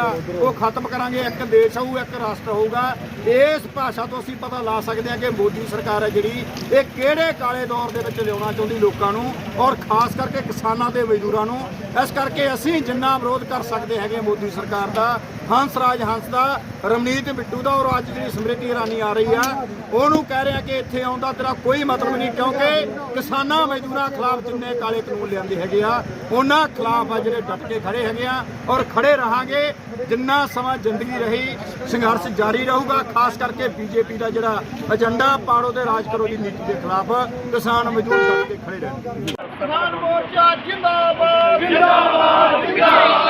ਜਿਹੜਾ ਉਹ ਖਤਮ ਕਰਾਂਗੇ, ਇੱਕ ਦੇਸ਼ ਹੋਊ ਇੱਕ ਰਾਸ਼ਟਰ ਹੋਊਗਾ। ਇਸ ਭਾਸ਼ਾ ਤੋਂ ਅਸੀਂ ਪਤਾ ਲਾ ਸਕਦੇ ਹਾਂ ਕਿ ਮੋਦੀ ਸਰਕਾਰ ਹੈ ਜਿਹੜੀ, ਇਹ ਕਿਹੜੇ ਕਾਲੇ ਦੌਰ ਦੇ ਵਿੱਚ ਲਿਆਉਣਾ ਚਾਹੁੰਦੀ ਲੋਕਾਂ ਨੂੰ ਔਰ ਖਾਸ ਕਰਕੇ ਕਿਸਾਨਾਂ ਤੇ ਮਜ਼ਦੂਰਾਂ ਨੂੰ। ਇਸ ਕਰਕੇ ਅਸੀਂ ਜਿੰਨਾ ਵਿਰੋਧ ਕਰ ਸਕਦੇ ਹੈਗੇ ਮੋਦੀ ਸਰਕਾਰ ਦਾ ਹੰਸ ਰਾਜ ਹੰਸ ਦਾ, ਰਮਨੀਤ ਬਿੱਟੂ ਦਾ ਔਰ ਅੱਜ ਜਿਹੜੀ ਸਮ੍ਰਿਤੀ ਇਰਾਨੀ ਆ ਰਹੀ ਆ, ਉਹਨੂੰ ਕਹਿ ਰਿਹਾ ਕਿ ਇੱਥੇ ਆਉਣ ਦਾ ਤੇਰਾ ਕੋਈ ਮਤਲਬ ਨਹੀਂ, ਕਿਉਂਕਿ ਕਿਸਾਨਾਂ ਮਜ਼ਦੂਰਾਂ ਖਿਲਾਫ ਜਿੰਨੇ ਕਾਲੇ ਕਾਨੂੰਨ ਲਿਆਂਦੇ ਹੈਗੇ ਆ, ਉਹਨਾਂ ਖਿਲਾਫ ਆ ਜਿਹੜੇ ਡਟ ਕੇ ਖੜੇ ਹੈਗੇ ਆ ਔਰ ਖੜੇ ਰਹਾਂਗੇ, ਜਿੰਨਾ ਸਮਾਂ ਜ਼ਿੰਦਗੀ ਰਹੀ, ਸੰਘਰਸ਼ ਜਾਰੀ ਰਹੂਗਾ, ਖਾਸ ਕਰਕੇ ਬੀਜੇਪੀ ਦਾ ਜਿਹੜਾ ਏਜੰਡਾ, ਪਾੜੋ ਤੇ ਰਾਜ ਕਰੋ ਦੀ ਨੀਤੀ ਦੇ ਖਿਲਾਫ ਕਿਸਾਨ ਮਜ਼ਦੂਰ ਡਟ ਕੇ ਖੜੇ ਰਹਿਣਗੇ। ਕਿਸਾਨ ਮੋਰਚਾ ਜਿੰਦਾਬਾਦ ਜਿੰਦਾਬਾਦ ਜਿੰਦਾਬਾਦ।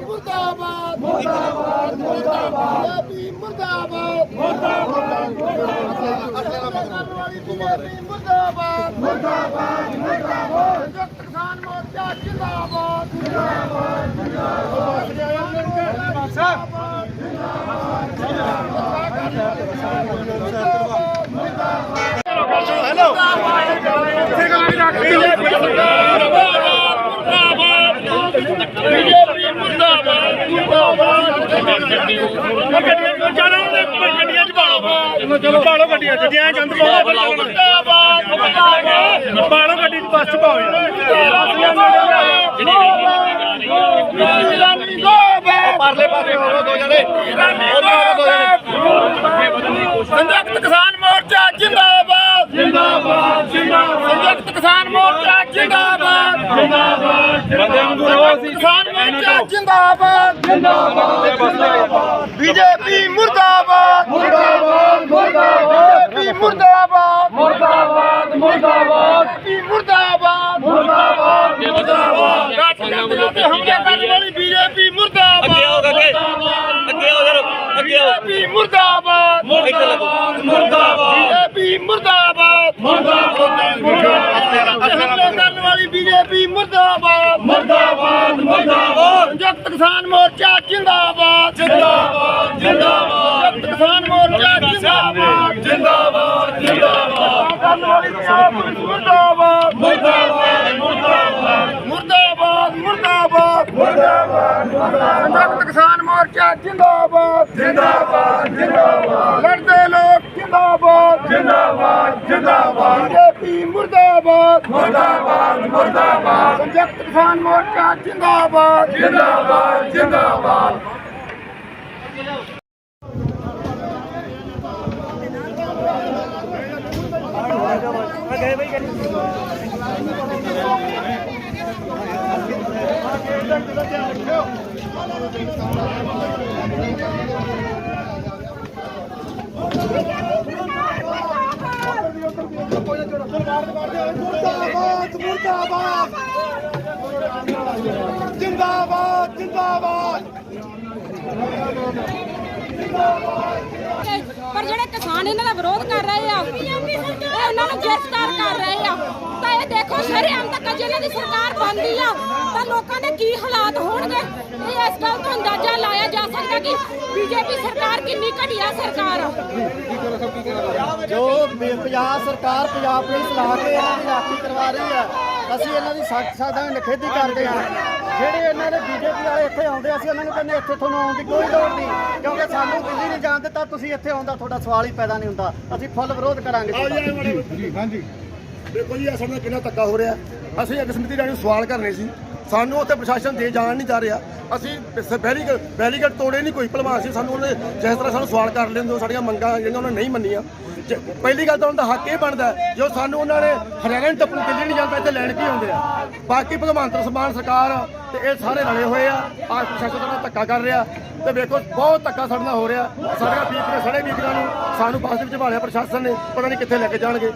ਮੁਰਦਾਬਾਦ ਮੁਰਦਾਬਾਦ ਮੁਰਦਾਬਾਦ ਮੁਰਦਾਬਾਦ ਮੁਰਦਾਬਾਦ ਮੁਰਦਾਬਾਦ ਮੁਰਦਾਬਾਦ ਮੁਰਦਾਬਾਦ ਕਿਸਾਨ ਮੋਰਚਾ ਜਿੰਦਾਬਾਦ ਜਿੰਦਾਬਾਦ ਜਿੰਦਾਬਾਦ ਹੈਲੋ ਬੀਜੇਪੀ ਸਰਕਾਰ ਬੀਜੇਪੀ ਮੁਰਦਾਬਾਦ ਮੁਰਦਾਬਾਦ ਗੱਡੀਆਂ ਤੋਂ ਜਾਣਾ ਉਹਦੇ ਗੱਡੀਆਂ ਚ ਪਾਲੋ ਚਲੋ ਪਾਲੋ ਗੱਡੀਆਂ ਚ ਜੇ ਗੰਦ ਪਾਓ ਪਾਲੋ ਗੱਡੀ ਚ ਬੱਸ ਪਾਓ ਪਰਲੇ ਪਾਸੇ ਹੋਵੋ ਦੋ ਜਣੇ ਸੰਯੁਕਤ ਕਿਸਾਨ ਮੋਰਚਾ ਜਿੰਦਾਬਾਦ ਜਿੰਦਾਬਾਦ। ਜਿੰਦਾਬਾਦ ਸੰਯੁਕਤ ਕਿਸਾਨ ਮੋਰਚਾ ਜਿੰਦਾਬਾਦ ਜਿੰਦਾਬਾਦ ਬੰਦਿਆਂ ਨੂੰ ਰੋਜ਼ ਕਿਸਾਨ ਜਿੰਦਾਬਾਦ ਜਿੰਦਾਬਾਦ। ਬੀਜੇਪੀ ਮੁਰਦਾਬਾਦ। ਮੁਰਦਾਬਾਦ ਮੁਰਦਾਬਾਦ। ਬੀਜੇਪੀ ਮੁਰਦਾਬਾਦ। ਮੁਰਦਾਬਾਦ ਮੁਰਦਾਬਾਦ। ਬੀਜੇਪੀ ਮੁਰਦਾਬਾਦ। ਮੁਰਦਾਬਾਦ ਮੁਰਦਾਬਾਦ। ਰਾਜਨੀਤਿਕ ਤੇ ਹਮਲੇ ਕਰਨ ਵਾਲੀ ਬੀਜੇਪੀ ਮੁਰਦਾਬਾਦ। ਅੱਗੇ ਆਓ ਅੱਗੇ ਅੱਗੇ ਆਓ ਜਰਾ। ਅੱਗੇ ਆਓ। ਬੀਜੇਪੀ ਮੁਰਦਾਬਾਦ। ਮੁਰਦਾਬਾਦ ਮੁਰਦਾਬਾਦ। ਬੀਜੇਪੀ ਮੁਰਦਾਬਾਦ। ਮੁਰਦਾਬਾਦ। ਮੁਰਦਾਬਾਦ। ਹਮਲੇ ਕਰਨ ਵਾਲੀ ਬੀਜੇਪੀ ਮੁਰਦਾਬਾਦ ਮੁਰਦਾਬਾਦ ਮੁਰਦਾਬਾਦ ਸੰਯੁਕਤ ਕਿਸਾਨ ਮੋਰਚਾ ਜਿੰਦਾਬਾਦ। ਜਿੰਦਾਬਾਦ ਜਿੰਦਾਬਾਦ। ਕਿਸਾਨ ਮੋਰਚਾ ਜਿੰਦਾਬਾਦ। ਜਿੰਦਾਬਾਦ ਜਿੰਦਾਬਾਦ। ਮੁਰਦਾਬਾਦ। ਮੁਰਦਾਬਾਦ ਮੁਰਦਾਬਾਦ। ਮੁਰਦਾਬਾਦ ਮੁਰਦਾਬਾਦ। ਮੁਰਦਾਬਾਦ ਕਿਸਾਨ ਮੋਰਚਾ ਜਿੰਦਾਬਾਦ। ਜਿੰਦਾਬਾਦ ਜਿੰਦਾਬਾਦ। ਲੜਦੇ ਲੋਕ ਜਿੰਦਾਬਾਦ। ਜਿੰਦਾਬਾਦ। Murdabat, Jindabad. BJP Murdabat, Murdabat, Murdabat. Sanjay Kisan Morcha, Jindabad, Jindabad, Jindabad. Thank you. ਮੁਰਦਾਬਾਦ ਮੁਰਦਾਬਾਦ ਜਿੰਦਾਬਾਦ ਜਿੰਦਾਬਾਦ ਪਰ ਜਿਹੜੇ ਕਿਸਾਨ ਇਹਨਾਂ ਦਾ ਵਿਰੋਧ ਕਰ ਰਹੇ ਆ, ਇਹ ਉਹਨਾਂ ਨੂੰ ਗ੍ਰਿਫਤਾਰ ਕਰ ਰਹੇ ਆ। ਤਾਂ ਇਹ ਦੇਖੋ, ਸ਼ਰੇਆਮ ਤੱਕ ਜੇ ਇਹਨਾਂ ਦੀ ਸਰਕਾਰ ਬਣਦੀ ਆ, ਤਾਂ ਲੋਕਾਂ ਦੇ ਕੀ ਹਾਲਾਤ ਹੋਣਗੇ? ਇਸ ਗੱਲ ਤੋਂ ਅੰਦਾਜ਼ਾ ਲਾਇਆ ਜਾ ਸਕਦਾ ਕਿ ਬੀਜੇਪੀ ਸਰਕਾਰ ਕਿੰਨੀ ਘਟੀਆ ਸਰਕਾਰ? ਆ ਜੋ ਪੰਜਾਬ ਸਰਕਾਰ ਪੰਜਾਬ ਪੁਲਿਸ ਲਾ ਕੇ ਇਹਨਾਂ ਦੀ ਰਾਖੀ ਕਰਵਾ ਰਹੀ ਹੈ ਅਸੀਂ ਇਹਨਾਂ ਦੀ ਸਖਤ ਸਾਧਾਂ ਨਿਖੇਧੀ ਕਰਦੇ ਹਾਂ। ਜਿਹੜੇ ਇਹਨਾਂ ਦੇ ਬੀਜੇਪੀ ਵਾਲੇ ਇੱਥੇ ਆਉਂਦੇ ਅਸੀਂ ਉਹਨਾਂ ਨੂੰ ਕਹਿੰਦੇ ਇੱਥੇ ਤੁਹਾਨੂੰ ਆਉਣ ਦੀ ਕੋਈ ਲੋੜ ਨਹੀਂ ਕਿਉਂਕਿ ਸਾਨੂੰ ਦਿੱਲੀ ਨਹੀਂ ਜਾਣ ਦਿੱਤਾ ਤੁਸੀਂ ਇੱਥੇ ਆਉਣ ਦਾ ਤੁਹਾਡਾ ਸਵਾਲ ਹੀ ਪੈਦਾ ਨਹੀਂ ਹੁੰਦਾ। ਅਸੀਂ ਫੁੱਲ ਵਿਰੋਧ ਕਰਾਂਗੇ ਹਾਂਜੀ। ਦੇਖੋ ਜੀ ਅਸਲ ਵਿੱਚ ਕਿੰਨਾ ਧੱਕਾ ਹੋ ਰਿਹਾ। ਅਸੀਂ ਇੱਕ ਸਮਿਤੀ ਰਾਣੀ ਨੂੰ ਸਵਾਲ ਕਰਨੇ ਸੀ। ਸਾਨੂੰ ਉੱਥੇ ਪ੍ਰਸ਼ਾਸਨ ਦੇ ਜਾਣ ਨਹੀਂ ਜਾ ਰਿਹਾ। ਅਸੀਂ ਬੈਰੀਕੇਡ ਬੈਰੀਕੇਡ ਤੋੜੇ ਨਹੀਂ ਕੋਈ ਭਲਵਾਨ ਸੀ। ਸਾਨੂੰ ਉਹਨੇ ਜਿਸ ਤਰ੍ਹਾਂ ਸਾਨੂੰ ਸਵਾਲ ਕਰ ਲੈਂਦੇ ਹੋ ਸਾਡੀਆਂ ਮੰਗਾਂ ਜਿਹੜੀਆਂ ਉਹਨਾਂ ਨੇ ਨਹੀਂ ਮੰਨੀਆਂ। ਪਹਿਲੀ ਗੱਲ ਤਾਂ ਉਹਨਾਂ ਦਾ ਹੱਕ ਇਹ ਬਣਦਾ ਹੈ, ਜੋ ਸਾਨੂੰ ਉਹਨਾਂ ਨੇ ਹਰਿਆਣਾ ਨੂੰ ਟੱਪੂ ਦਿੱਲੀ ਨਹੀਂ ਜਾਂਦਾ ਇੱਥੇ ਲੈਣ ਕੀ ਆਉਂਦੇ ਆ? ਬਾਕੀ ਭਗਵੰਤ ਸਮਾਨ ਸਰਕਾਰ ਤੇ ਇਹ ਸਾਰੇ ਰਲੇ ਹੋਏ ਆ ਆ ਪ੍ਰਸ਼ਾਸਨ ਦਾ ਧੱਕਾ ਕਰ ਰਿਹਾ। ਤੇ ਵੇਖੋ ਬਹੁਤ ਧੱਕਾ ਸਾਡੇ ਨਾਲ ਹੋ ਰਿਹਾ। ਸਾਡੀਆਂ ਬੀਬੀਆਂ ਸੜੇ ਬੀਬੀਆਂ ਨੂੰ ਸਾਨੂੰ ਬੱਸ ਦੇ ਵਿੱਚ ਭਾਲਿਆ ਪ੍ਰਸ਼ਾਸਨ ਨੇ ਪਤਾ ਨਹੀਂ ਕਿੱਥੇ ਲੈ ਕੇ ਜਾਣਗੇ।